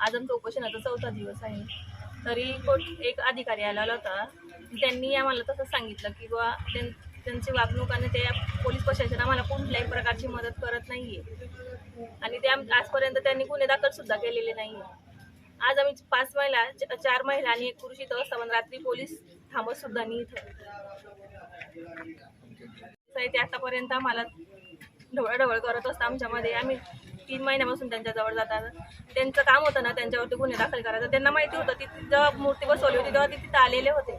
आज आमचा उपोषणाचा चौथा दिवस आहे. तरी कोट एक अधिकारी आलेला होता. त्यांनी आम्हाला तसं सांगितलं की बुवा त्यां- त्यांची वागणूक आणि ते पोलीस प्रशासन आम्हाला कुठल्याही प्रकारची मदत करत नाही आहे आणि ते आजपर्यंत त्यांनी गुन्हे दाखलसुद्धा केलेले नाही आहे आज आम्ही पाच महिला चार महिला आणि एक पुरुष इथं असताना रात्री पोलीस थांबतसुद्धा नाही इथं. ते आतापर्यंत आम्हाला ढवळढवळ करत असतं आमच्यामध्ये. आम्ही तीन महिन्यापासून त्यांच्याजवळ जातात. त्यांचं काम होतं ना त्यांच्यावरती गुन्हे दाखल करायचं. त्यांना माहिती होतं ती जेव्हा मूर्ती बसवली होती तेव्हा ते तिथं आलेले होते.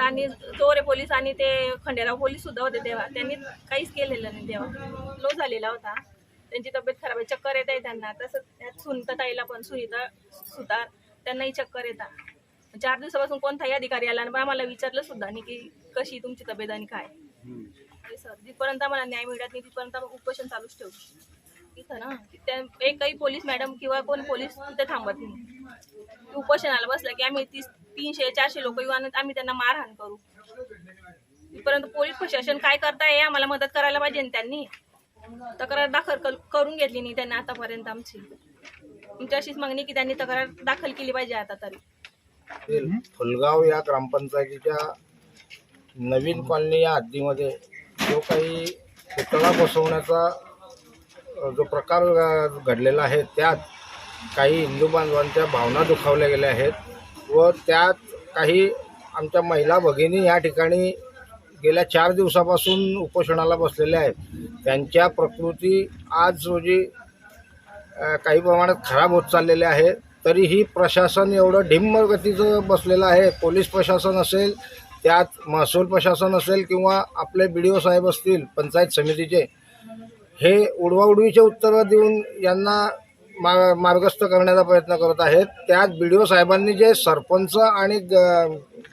आणि चोरे पोलीस आणि ते खंडेराव पोलीस सुद्धा होते तेव्हा. त्यांनी काहीच केलेलं नाही तेव्हा. लो झालेला होता. त्यांची तब्येत खराब आहे. चक्कर येत आहे त्यांना. तसंच त्यात सुनता ताईला पण सुनीता सुतार त्यांनाही चक्कर येतात. चार दिवसापासून कोणताही अधिकारी आला आणि आम्हाला विचारलं सुद्धा नाही की कशी तुमची तब्येत आणि काय. सर जिथपर्यंत आम्हाला न्याय मिळत नाही तिथपर्यंत उपोषण चालूच ठेवू. तिथं ना त्या एकही पोलीस मॅडम किंवा कोण पोलीस तिथे थांबत नाही. उपोषणाला बसलं की आम्ही तीस तीनशे चारशे लोक येऊ आणि आम्ही त्यांना मारहाण करू. तिथपर्यंत पोलीस प्रशासन काय करताय आम्हाला मदत करायला पाहिजे त्यांनी. तक्रार दाखल करून घेतली नाही त्यांनी आतापर्यंत आमची. आमची अशीच मागणी की त्यांनी तक्रार दाखल केली पाहिजे आता तरी. फुलगाव या ग्रामपंचायतीच्या नवीन कॉलनी या हद्दीमध्ये जो काही पुतळा बसवण्याचा जो प्रकार घडलेला आहे त्यात काही हिंदू बांधवांच्या भावना दुखावल्या गेल्या आहेत व त्यात काही आमच्या महिला भगिनी या ठिकाणी गेल्या चार दिवसापासून उपोषणाला बसलेल्या आहेत. त्यांच्या प्रकृती आज रोजी काही प्रमाणात खराब होत चाललेल्या आहे तरीही प्रशासन एवढं ढिम्म गतीचं बसलेलं आहे. पोलीस प्रशासन असेल त्यात महसूल प्रशासन असेल किंवा आपले बी डी ओ साहेब असतील पंचायत समितीचे हे उडवाउडवीचे उत्तरं देऊन यांना मा मार्गस्थ करण्याचा प्रयत्न करत आहेत. त्यात बी डी ओ साहेबांनी जे सरपंच आणि ग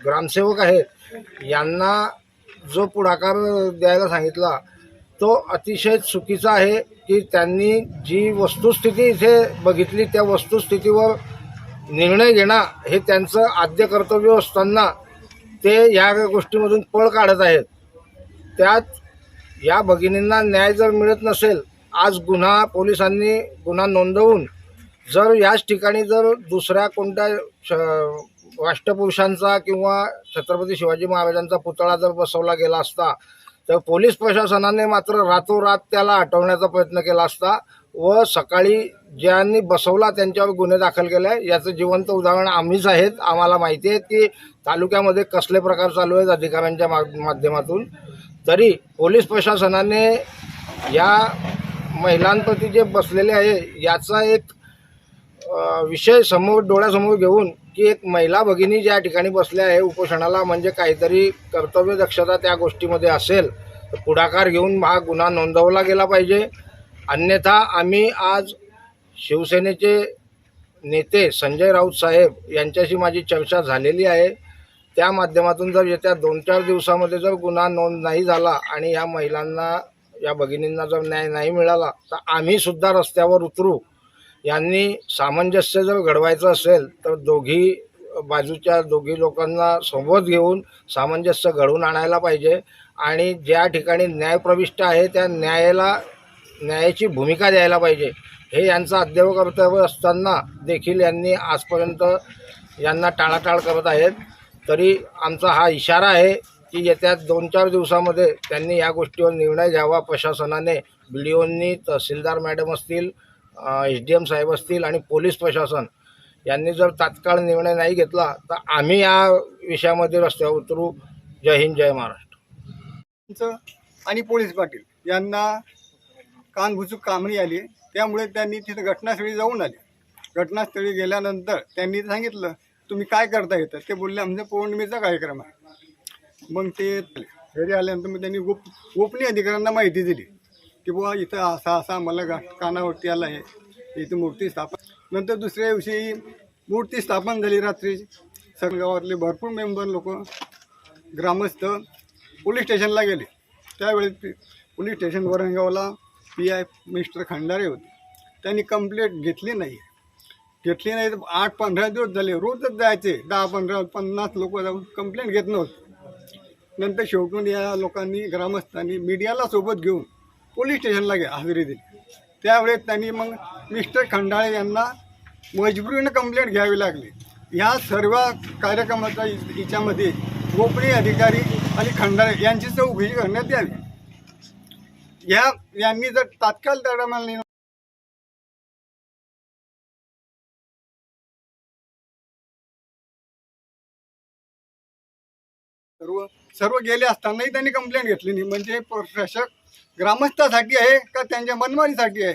ग्रामसेवक आहेत यांना जो पुढाकार द्यायला सांगितला तो अतिशय चुकीचा आहे की त्यांनी जी वस्तुस्थिती इथे बघितली त्या वस्तुस्थितीवर निर्णय घेणं हे त्यांचं आद्य कर्तव्य असताना ते या गोष्टीमधून पळ काढत आहेत. त्यात या भगिनींना न्याय जर मिळत नसेल आज गुन्हा पोलिसांनी गुन्हा नोंदवून जर याच ठिकाणी जर दुसऱ्या कोणत्या श- राष्ट्रपुरुषांचा किंवा छत्रपती शिवाजी महाराजांचा पुतळा जर बसवला गेला असता तर पोलीस प्रशासनाने मात्र रातोरात त्याला हटवण्याचा प्रयत्न केला असता व सकाळी ज्यांनी बसवला त्यांच्यावर गुन्हे दाखल केले. आहे याचं जिवंत उदाहरण आम्हीच आहेत. आम्हाला माहिती आहे की तालुक्यामध्ये कसले प्रकार चालू आहेत अधिकाऱ्यांच्या मा- माध्यमातून. तरी पोलीस प्रशासनाने या महिलांप्रती जे बसलेले आहे याचा एक विषय समोर डोळ्यासमोर घेऊन की एक महिला भगिनी ज्या ठिकाणी बसल्या आहे उपोषणाला म्हणजे काहीतरी कर्तव्य दक्षता त्या गोष्टीमध्ये असेल तर पुढाकार घेऊन हा गुन्हा नोंदवला गेला पाहिजे. अन्यथा आम्ही आज शिवसेनेचे नेते संजय राऊत साहेब यांच्याशी माझी चर्चा झालेली आहे. त्या माध्यमातून जर येत्या दोन चार दिवसामध्ये जर गुन्हा नोंद नाही झाला आणि या महिलांना या भगिनींना जर न्याय नाही मिळाला तर आम्ही सुद्धा रस्त्यावर उतरू. यांनी सामंजस्य जर घडवायचं असेल तर दोघी बाजूच्या दोघी लोकांना सोबत घेऊन सामंजस्य घडवून आणायला पाहिजे आणि ज्या ठिकाणी न्याय प्रविष्ट आहे त्या न्यायाला न्यायाची भूमिका द्यायला पाहिजे. हे यांचं अद्ययावत कर्तव्य असताना देखील यांनी आजपर्यंत यांना टाळाटाळ करत आहेत. तरी आमचा हा इशारा आहे की येत्या दोन चार दिवसामध्ये त्यांनी या गोष्टीवर निर्णय घ्यावा. प्रशासनाने बी डी ओंनी तहसीलदार मॅडम असतील एच डी एम साहेब असतील आणि पोलीस प्रशासन यांनी जर तात्काळ निर्णय नाही घेतला तर आम्ही या विषयामध्ये रस्त्यावर उतरू. जय हिंद जय महाराष्ट्र. आणि पोलीस पाटील यांना कानभुचूक कामणी आली. त्यामुळे त्यांनी तिथं घटनास्थळी जाऊन आले. घटनास्थळी गेल्यानंतर त्यांनी सांगितलं तुम्ही काय करता येतं ते बोलले आमचा पौर्णिमेचा कार्यक्रम आहे. मग ते घरी आल्यानंतर मग त्यांनी गोप गोपनीय अधिकाऱ्यांना माहिती दिली. की बुवा इथं असा असा मला गा कानावरती आला आहे. इथं मूर्ती स्थापन नंतर दुसऱ्या दिवशी मूर्ती स्थापन झाली रात्री. सगळ्या गावातले भरपूर मेंबर लोक ग्रामस्थ पोलीस स्टेशनला गेले. त्यावेळेस पोलीस स्टेशन वरणगावला पी आय मिस्टर खंडारे होते. त्यांनी कंप्लेंट घेतली नाही. घेतली नाही तर आठ पंधरा दिवस झाले. रोजच जायचे. दहा पंधरा पन्नास लोक जाऊन कंप्लेंट घेत नव्हते. नंतर शेवटून या लोकांनी ग्रामस्थांनी मीडियाला सोबत घेऊन पोलीस स्टेशनला गे हजेरी दिली. त्यावेळेस त्यांनी मग मिस्टर खंडाळे यांना मजबुरीनं कंप्लेंट घ्यावी लागली. ह्या सर्व कार्यक्रमाच्या हिच्यामध्ये गोपनीय अधिकारी आणि खंडाळे यांची चौकशी करण्यात यावी. या यांनी जर तात्काळ तडामाल सर्व सर्व गेले असतानाही त्यांनी कंप्लेंट घेतली नाही. म्हणजे प्रशासक ग्रामस्थासाठी आहे का त्यांच्या मनमानीसाठी आहे?